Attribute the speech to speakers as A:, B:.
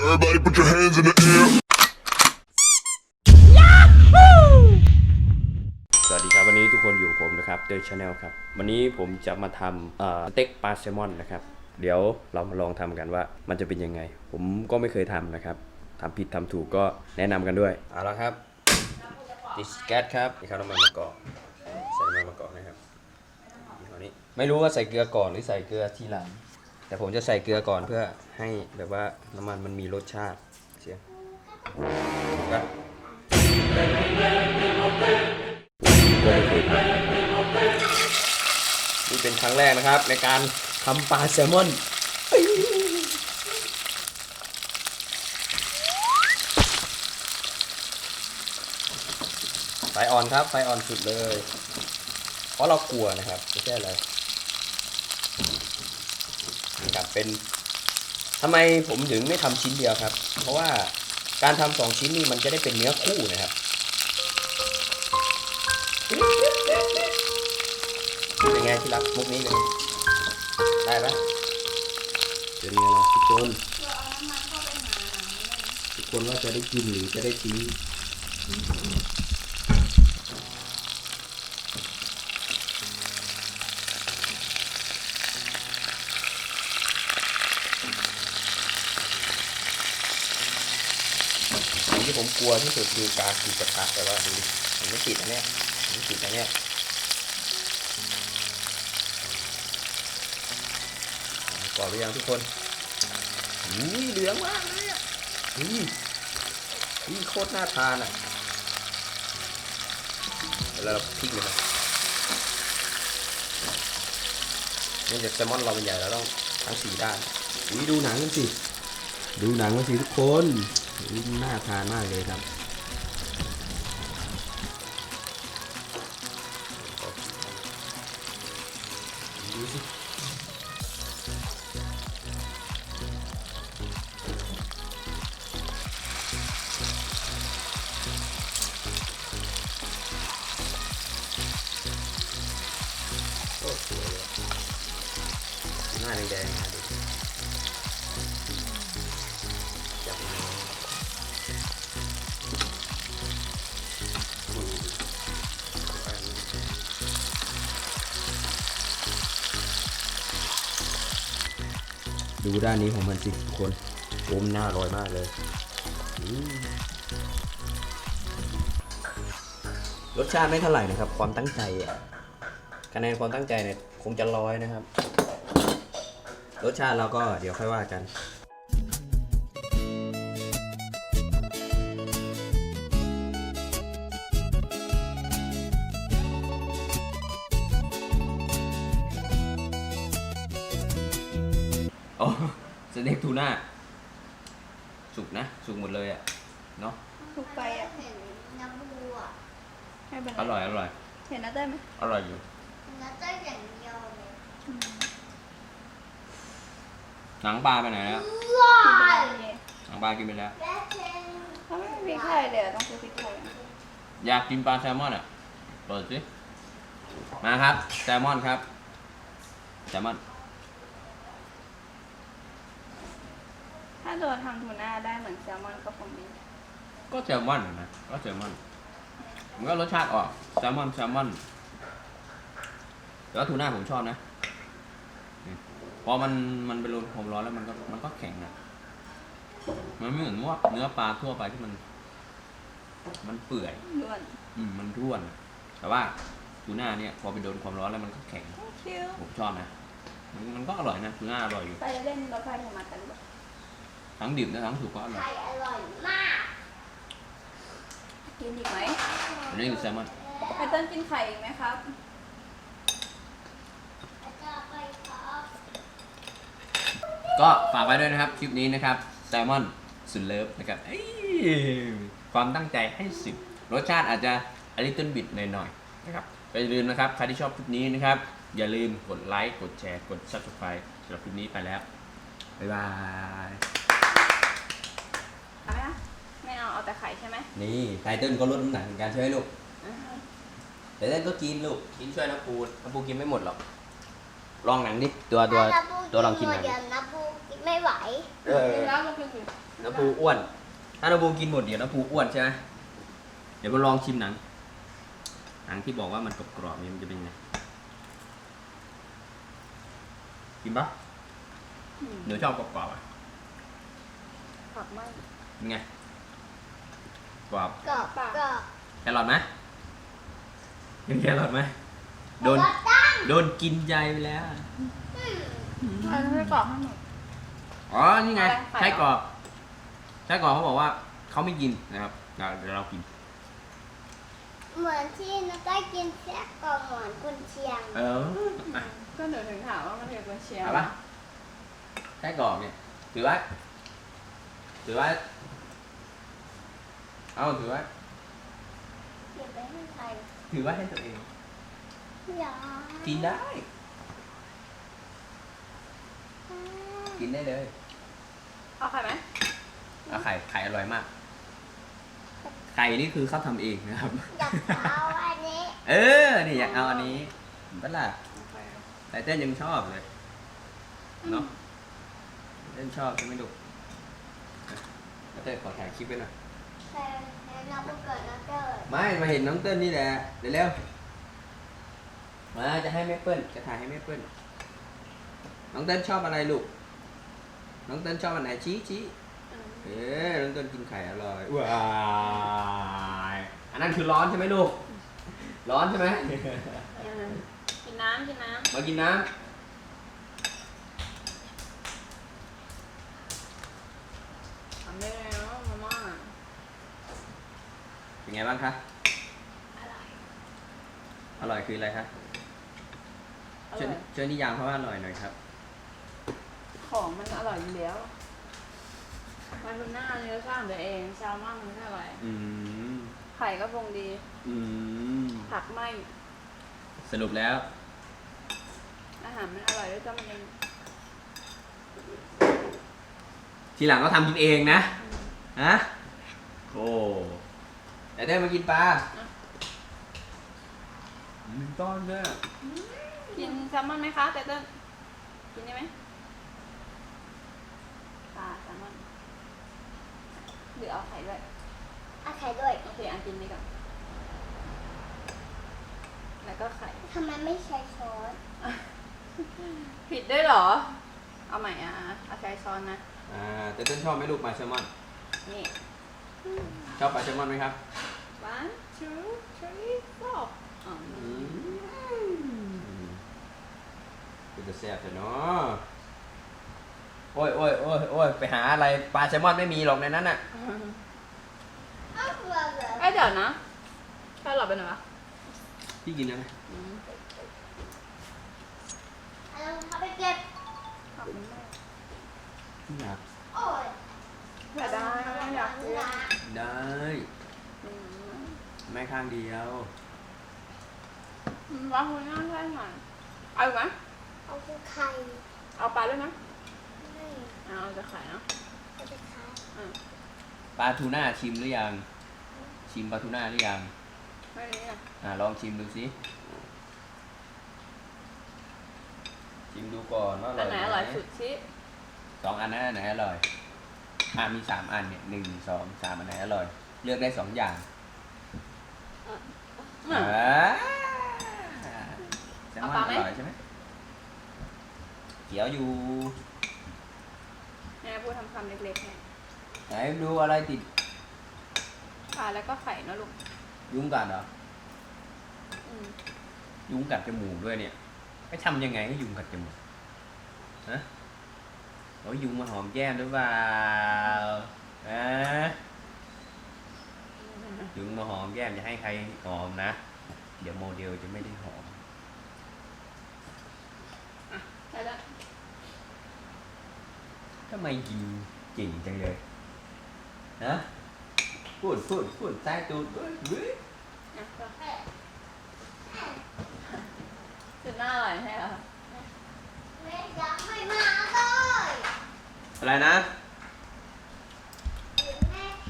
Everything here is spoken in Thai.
A: Everybody put your hands in the air.
B: สวัสดีครับ วันนี้ทุกคนอยู่กับผมนะครับเดยชาแนลครับ วันนี้ผมจะมาทำเอ่อสเต็กปลาแซลมอนนะครับ เดี๋ยวเรามาลองทำกันว่ามันจะเป็นยังไง ผมก็ไม่เคยทำนะครับ ทำผิดทำถูกก็แนะนำกันด้วย เอาละครับติดแก๊สครับนี่ครับน้ำมันมะกอกใส่น้ำมันมะกอกนะครับยี่ห้อนี้ไม่รู้ว่าใส่เกลือก่อนหรือใส่เกลือทีหลัง แต่ผมจะใส่เกลือก่อนเพื่อให้แบบว่าน้ำมันมันมีรสชาติเสียงก็ก็ไม่เคยทำนี่เป็นครั้งแรกนะครับในการทำปลาแซลมอน ฟอ่อนครับ ไฟอ่อนสุดเลย เพราะเรากลัวนะครับไม่ใช่อะไรนี่ครับเป็นทำไมผมถึงไม่ทำชิ้นเดียวครับ เพราะว่าการทำสองชิ้นนี่มันจะได้เป็นเนื้อคู่นะครับเป็นไงที่รักมุกนี้เป็นไงได้ปะเป็นไงล่ะทุกคนทุกคนว่าจะได้กินหรือจะได้ทิ้งสิ่งที่ผม กลัวที่สุดคือการติดกระทะแต่ว่าดูดิมันไม่ติดนะเนี่ยมันไม่ติดนะเนี่ยกรอบหรือยังทุกคนอุ้ยเหลืองมากเลยอะอุ้ยอุ้ยโคตรน่าทานอะแล้วเราพลิกเลยนะเนื่จากแซลมอนเราเป็นใหญ่เราต้องทั้งสีด้านอุ้ยดูหนังกันสิ ดูหนังกันสิทุกคน น่าทานมากเลยครับดูสิหน้าแดงๆนะ ดูด้านนี้ของมันสิทุกคนโอมหน้าอร่อยมากเลย รสชาติไม่เท่าไหร่นะครับ ความตั้งใจอะคะแนนความตั้งใจเนี่ยคงจะร้อยนะครับ รสชาติเราก็เดี๋ยวค่อยว่ากัน เต็กทูน่าสุกนะ สุกหมดเลยอะ่ะเนาะ
C: ถูกไปอะ
D: เห็นน้ำบัว
C: ไม่เป็น
B: อ
C: ไร
B: ร่อยอร่อย
C: เห็นนะได้ไหม
B: อร่อยอยู่
D: แล้วก็อย่างเดียวเลย
B: หนังปลาไปไหนแล้ว
D: ว้า
C: กินไป
D: ย
C: เลย
B: หนังปลากินไปแล้ว
D: และเชน
C: ถ้าไม่มีพริกไทยเลยอะต้องซื้อพริกไทยนะ
B: อยากกินปลาแซลมอนอะเปิดสิมาครับ แซลมอนครับ แซลมอน
C: ถ้าโดนทำทูน่าได้เหมือนแซลมอนก็คงดี
B: ก็แซลมอนนะ ก็แซลมอน มันก็รสชาติออกแซลมอนแซลมอน แล้วทูน่าผมชอบนะอืมพอมันมันไปโดนความร้อนแล้วมันก็มันก็แข็งนะมันไม่เหมือนว่าเนื้อปลาทั่วไปที่มัน มันเปื่อย
C: ล้วน
B: อืมมันร่วน แต่ว่าทูน่าเนี่ย พอไปโดนความร้อนแล้วมันก็แข็ง
C: ชิว
B: ผมชอบนะ มันมันก็อร่อยนะทูน่าอร่อยอยู่
C: ไปเล่นรถไฟโทรมากันดีกว่า
B: ทั้งดิบและทั้งสุกก็อร่อ
D: ไข่
B: ย
D: อร่อยมาก
C: กินอีกไหม
B: อันนี้คือแซลมอน
C: ไอเติ้ลกินไข่อีกไหมครับ
D: แล้วก็ไปครับ
B: ก็ฝากไว้ด้วยนะครับคลิปนี้นะครับแซลมอนสุดเลิฟนะครับเอ้ยความตั้งใจให้สิบรสชาติอาจจะอลิตเติ้ลบิดหน่อยๆนะครับก็อย่าลืมนะครับใครที่ชอบคลิปนี้นะครับ อย่าลืมกดไลค์กดแชร์กด subscribe สำหรับคลิปนี้ไปแล้ว บ๊ายบาย
C: เอาไหมนะไม่แต่ไข่ใช่ไหม
B: นี่ไตเติ้ลก็ลดน้ำหนักเหมือนกันใช่ไหมลูกไตเติ้ลก็กินลูกกินช่วยน้ำปูน้ำปูกินไม่หมดหรอกลองหนังดิตัวตัว
D: ถ้าบู
B: ตัวลองกินห
D: หม
B: นั
D: ด
B: ง
D: เดี๋ยวนะบูกินไม่ไหว
B: เออ
C: กินแล้วมันคืออยู่
B: น้ำปูอ้วน ถ้าน้ำปูกินหมดเดี๋ยวน้ำปูอ้วนใช่ไหมเดี๋ยวมาลองชิมหนัง หนังที่บอกว่ามันกรอบๆนี่มันจะเป็นไงกินปะหนูชอบกรอบๆอะ
C: ผักไหม
B: เป็นไง กรอบ
D: กรอบ
C: ปาก
D: กรอบ
B: แครอทไหมกินแครอทไหมโดน
D: แล้วก็ตั้ง
B: โดนกินใจไปแล้ว
C: อันนี้ไม่กรอบให้หมด
B: อ๋อ นี่ไง
C: อะไรไข่
B: ไส้
C: เหรอ
B: กรอบไส้กรอบเขาบอกว่าเขาไม่กินนะครับเดี๋ยวเดี๋ยวเรากิน
D: เหมือนที่นักได้กินแซ่บกรอบเหมือนกุนเชียง
B: เอออะ
C: ก็เดี๋ยวถึงถามว่ามันเกี่ยวกับเชียร์
B: เอาปะไส้กรอกเนี่ย ถือว่า ถือว่า เอาถือว่า
D: เก็บไปให้ใคร
B: ถือว่าให้ตัวเอง
D: อยาก
B: กินได้ กินได้เลย
C: เอาไข่ไหม
B: เอาไข่ไข่อร่อยมาก ไข่นี่คือเขาทำเองนะครับ
D: อยากเอาอันนี้
B: เออนี่อยากเอาอันนี้เห็นปะล่ะแต่เต้นยังชอบเลย เนาะเต้นชอบใช่ไหมลูกแล้วเต้นขอถ่ายคลิปไว้หน่อย
D: แต่แต่เราเพิ่งเกิดนะเกิด
B: ไม่มาเห็นน้องเต้นนี่แหละเดี๋ยวเร็วๆมาจะให้แม่เปิ้ลจะถ่ายให้แม่เปิ้ลน้องเต้นชอบอะไรลูก น้องเต้นชอบอันไหนชี้ชี้เอ๊ะน้องเต้นกินไข่อร่อยว้ายอันนั้นคือร้อนใช่ไหมลูก ร้อนใช่ไหม
C: กินน้ำกินน้
B: มากินน้ำ
C: ทำได้เลยเนาะมาม่าำ
B: เป็นไงบ้างคะ
C: อร่อย
B: อร่อยคืออะไรคะ
C: อ
B: ช่วย
C: ร่อย
B: ช่วยนิยามเพราะว่าอร่อยหน่อยครับ
C: ของมันอร่อยอยู่แล้ว มันเป็นหน้าเนื้อสร้างตัวเองแซลมอนมันก็อร่อย
B: อืม
C: ไข่ก็ปรุงดี
B: อืม
C: ผักไม่
B: สรุปแล้ว
C: อาหารมันอร่อยด้วยตัวมันเอง
B: ทีหลังก็ทำกินเองนะ ฮะ โอ้ แต่ได้มากินปลาหนึ่งต้อนด้วย
C: กินแซลมอนไหมคะเต้เต้นกินได้ไหมปลาแซลมอนหรือเอาไข่ด้วย
D: เอาไข่ด้วย
C: โอเคอันกินนี้ก่อนแล้วก็ไข่
D: ทำไมไม่ใช้ช้อน
C: ผิดด้วยเหรอ เอาใหม่อะเอาใช้ช้อนนะ
B: อ่าแต่เต้นชอบไหมลูกปลาแซลมอน
C: นี่
B: ชอบปลาแซลมอนไหมครับ
C: one two three four อ๋อ
B: อืมเป็นจะแซ่บแต่เนาะโอ้ยโอ้ยโอ้ยโอ้ยไปหาอะไรปลาแซลมอนไม่มีหรอกในนั้นน่ะ
D: อ้าวเหรอเหรอ
C: เอ้ยเดี๋ยวนะแค่หลับไปหน่อยวะ
B: พี่กินได้ไหม
D: เอาเอาไปเก็บ
C: ขอบคุณมาก
B: ไม่อยาก
D: โอ้ย
C: อยากได้อยากกิน
B: ได้
C: อืม
B: ไม่ข้างเดียว
C: วางหัวหน้าได้หน่อยเอาอีกไหม
D: เอาไปไข่
C: เอาปลาด้วยนะ
D: ไม่
C: เอาจะขายเนาะ
D: เอาไปไข่
B: ปลาทูน่าชิมหรือยัง ชิมปลาทูน่าหรือยัง
C: ไม่นี้นะ
B: อ่าลองชิมดูสิ ชิมดูก่อนว่าอ
C: อั
B: ร่อนย
C: ไหน
B: ไหม
C: อร่อยสุดชิ
B: สองอันนั้นอันไหนอร่อยอ่ามีสามอันเนี่ยหนึ่งสองสามอันไหนอร่อย เลือกได้สองอย่าง
C: อืม
B: อ่าแซลมอน
C: เอาปลา
B: อ
C: ไหม
B: ร่อยใช่ไหม เขียวอยู่
C: แม่พูดทำคำเล็กๆเนี่ย
B: ไหนดูอะไรติด
C: ปลาแล้วก็ไข่นะลูก
B: ยุงกัดเหรอ
C: อืม
B: ยุงกัดจมูกด้วยเนี่ยไปทำยังไงให้ยุงกัดจมูกฮะโอ้ยยุงมาหอมแก้มหรือเปล่าอะยุงมาหอมแก้มจะให้ใครหอมนะ เดี๋ยวโมเดลจะไม่ได้หอม
C: ได้แล้ว
B: ทำไมกินเก่งจังเลยนะพูดพูดพูดใต้ตูดเว้ยเว้ย
C: คือหน้าอร่อยใช่ไหรอ
D: แม่ยังไม่มาเลย
B: อะไรนะ